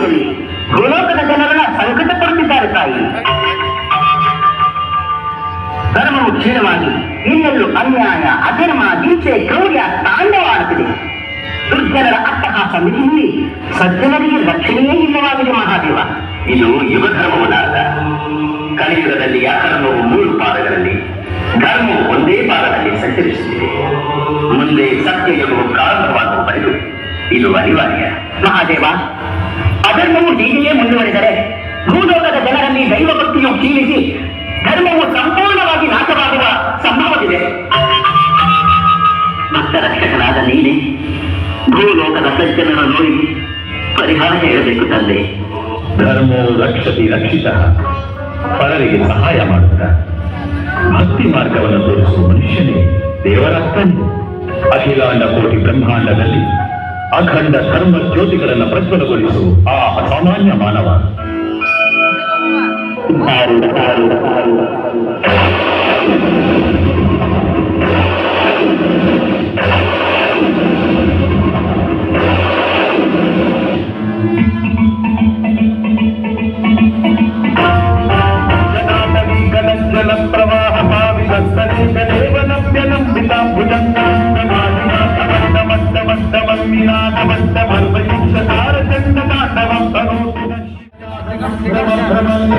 ಮಾಡಿದ್ದೀರಿ ಭೂಲೋಕದ ಜನರನ್ನ ಸಂಕಟ ಪಡುತ್ತಿದ್ದಾರೆ ತಾಯಿ. ಧರ್ಮವು ಕ್ಷೀಣವಾಗಿ ಇನ್ನೆಲ್ಲೂ ಅನ್ಯಾಯ, ಅಧರ್ಮ, ಹಿಂಸೆ ಕ್ರೌರ್ಯ ತಾಂಡವಾಡುತ್ತಿದೆ. ದುರ್ಜನರ ಅಟ್ಟಹಾಸ ಮಿತಿಯಲ್ಲಿ ಸಜ್ಜನರಿಗೆ ರಕ್ಷಣೆಯೇ ಇಲ್ಲವಾಗಿದೆ ಮಹಾದೇವ. ಇದು ಯುವ ಧರ್ಮವನ್ನಾದ ಕಲಿಯುಗದಲ್ಲಿ ಅಧರ್ಮವು ಮೂರು ಪಾದಗಳಲ್ಲಿ, ಧರ್ಮವು ಒಂದೇ ಪಾದದಲ್ಲಿ ಸಂಚರಿಸುತ್ತಿದೆ. ಮುಂದೆ ಸತ್ಯ ಎಂಬುದು ಪ್ರಾರಂಭವಾಗುವ ಬರೆದು ಇದು ಅನಿವಾರ್ಯ. ಮಹಾದೇವ ಅಧರ್ಮವು ಹೀಗೆಯೇ ಮುಂದುವರೆದರೆ ಭೂಲೋಕದ ಜನರಲ್ಲಿ ದೈವಭಕ್ತಿಯು ಕ್ಷೀಣಿಸಿ ಧರ್ಮವು ಸಂಪೂರ್ಣವಾಗಿ ನಾಶವಾಗುವ ಸಂಭವವಿದೆ. ಭಕ್ತ ರಕ್ಷಕನಾದ ನೀನೆ, ಭೂಲೋಕದ ಸಜ್ಜನರ ನೋಡಿ ಪರಿಹಾರ ಹೇಳಬೇಕು ತಂದೆ. ಧರ್ಮವು ರಕ್ಷತಿ ರಕ್ಷಿತ, ಪರರಿಗೆ ಸಹಾಯ ಮಾಡುತ್ತ. ಭಕ್ತಿ ಮಾರ್ಗವನ್ನು ತೋರಿಸುವ ಮನುಷ್ಯನೇ ದೇವರರ್ಥನೆ ಅಖಿಲಾಂಡ ಕೋಟಿ ಬ್ರಹ್ಮಾಂಡದಲ್ಲಿ ಅಖಂಡ ಧರ್ಮ ಜ್ಯೋತಿಗಳನ್ನು ಪ್ರಜ್ವಲಗೊಳಿಸುವ ಆ ಅಸಾಮಾನ್ಯ ಮಾನವ ಆರೂಢ ಆರೂಢ ಆರೂಢ ಜಲ ಪ್ರವಾಹ భ్రమల్ని